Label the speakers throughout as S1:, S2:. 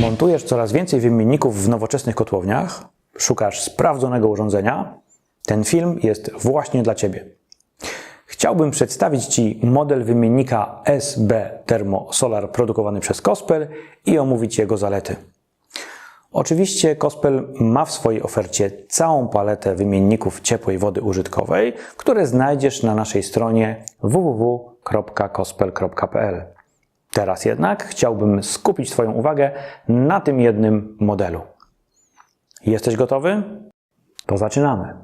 S1: Montujesz coraz więcej wymienników w nowoczesnych kotłowniach, szukasz sprawdzonego urządzenia. Ten film jest właśnie dla Ciebie. Chciałbym przedstawić Ci model wymiennika SB Thermo Solar produkowany przez Kospel i omówić jego zalety. Oczywiście Kospel ma w swojej ofercie całą paletę wymienników ciepłej wody użytkowej, które znajdziesz na naszej stronie www.kospel.pl. Teraz jednak chciałbym skupić Twoją uwagę na tym jednym modelu. Jesteś gotowy? To zaczynamy.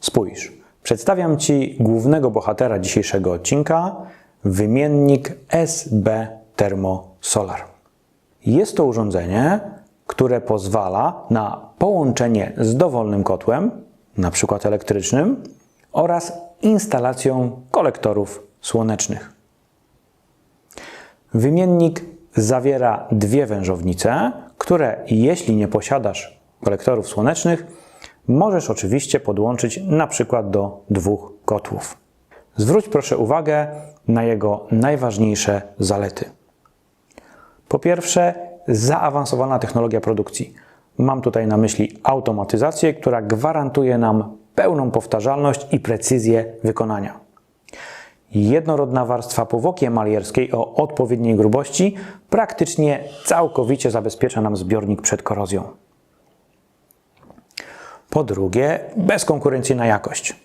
S1: Spójrz, przedstawiam Ci głównego bohatera dzisiejszego odcinka wymiennik SB Thermo Solar. Jest to urządzenie, które pozwala na połączenie z dowolnym kotłem, na przykład elektrycznym, oraz instalacją kolektorów słonecznych. Wymiennik zawiera dwie wężownice, które jeśli nie posiadasz kolektorów słonecznych, możesz oczywiście podłączyć na przykład do dwóch kotłów. Zwróć proszę uwagę na jego najważniejsze zalety. Po pierwsze, zaawansowana technologia produkcji. Mam tutaj na myśli automatyzację, która gwarantuje nam pełną powtarzalność i precyzję wykonania. Jednorodna warstwa powłoki emalierskiej o odpowiedniej grubości praktycznie całkowicie zabezpiecza nam zbiornik przed korozją. Po drugie, bezkonkurencyjna jakość.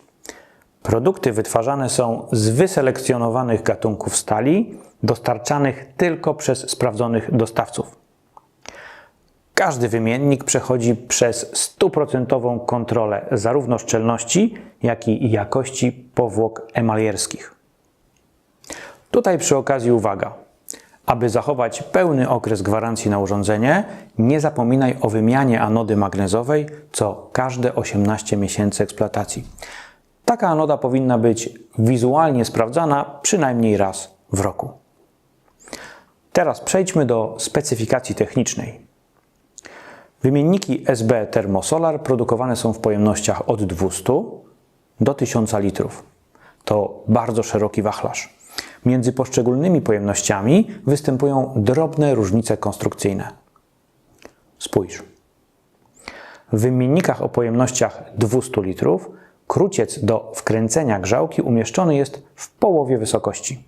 S1: Produkty wytwarzane są z wyselekcjonowanych gatunków stali, dostarczanych tylko przez sprawdzonych dostawców. Każdy wymiennik przechodzi przez stuprocentową kontrolę zarówno szczelności, jak i jakości powłok emalierskich. Tutaj przy okazji uwaga. Aby zachować pełny okres gwarancji na urządzenie, nie zapominaj o wymianie anody magnezowej co każde 18 miesięcy eksploatacji. Taka anoda powinna być wizualnie sprawdzana przynajmniej raz w roku. Teraz przejdźmy do specyfikacji technicznej. Wymienniki SB Thermosolar produkowane są w pojemnościach od 200 do 1000 litrów. To bardzo szeroki wachlarz. Między poszczególnymi pojemnościami występują drobne różnice konstrukcyjne. Spójrz. W wymiennikach o pojemnościach 200 litrów kruciec do wkręcenia grzałki umieszczony jest w połowie wysokości.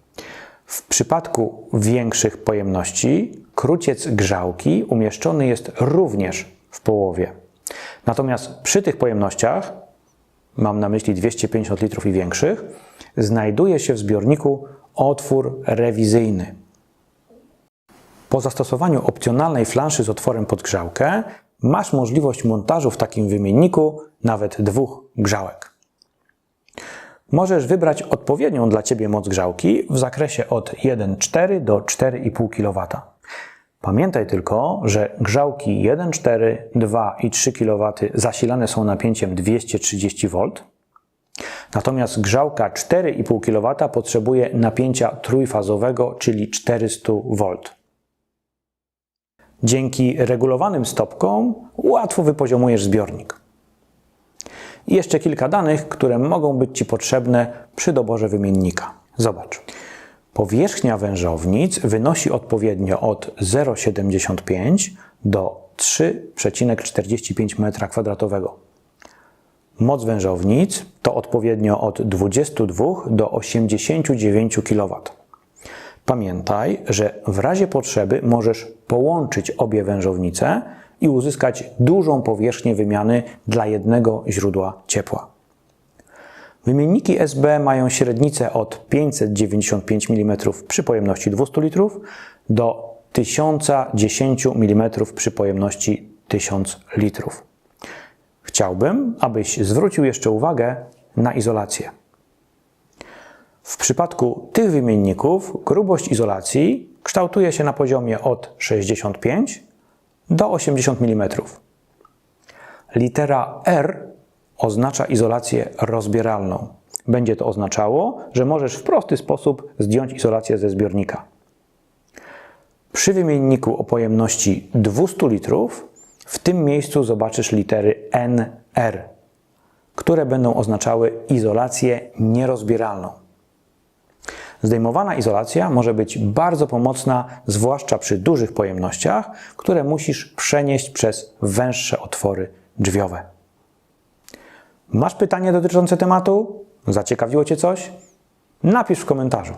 S1: W przypadku większych pojemności kruciec grzałki umieszczony jest również w połowie. Natomiast przy tych pojemnościach, mam na myśli 250 litrów i większych, znajduje się w zbiorniku otwór rewizyjny. Po zastosowaniu opcjonalnej flanszy z otworem pod grzałkę masz możliwość montażu w takim wymienniku nawet dwóch grzałek. Możesz wybrać odpowiednią dla Ciebie moc grzałki w zakresie od 1,4 do 4,5 kW. Pamiętaj tylko, że grzałki 1,4, 2 i 3 kW zasilane są napięciem 230 V, natomiast grzałka 4,5 kW potrzebuje napięcia trójfazowego, czyli 400 V. Dzięki regulowanym stopkom łatwo wypoziomujesz zbiornik. I jeszcze kilka danych, które mogą być Ci potrzebne przy doborze wymiennika. Zobacz. Powierzchnia wężownic wynosi odpowiednio od 0,75 do 3,45 m2. Moc wężownic odpowiednio od 22 do 89 kW. Pamiętaj, że w razie potrzeby możesz połączyć obie wężownice i uzyskać dużą powierzchnię wymiany dla jednego źródła ciepła. Wymienniki SB mają średnicę od 595 mm przy pojemności 200 litrów do 1010 mm przy pojemności 1000 litrów. Chciałbym, abyś zwrócił jeszcze uwagę na izolację. W przypadku tych wymienników grubość izolacji kształtuje się na poziomie od 65 do 80 mm. Litera R oznacza izolację rozbieralną. Będzie to oznaczało, że możesz w prosty sposób zdjąć izolację ze zbiornika. Przy wymienniku o pojemności 200 litrów w tym miejscu zobaczysz litery NR, które będą oznaczały izolację nierozbieralną. Zdejmowana izolacja może być bardzo pomocna, zwłaszcza przy dużych pojemnościach, które musisz przenieść przez węższe otwory drzwiowe. Masz pytanie dotyczące tematu? Zaciekawiło Cię coś? Napisz w komentarzu.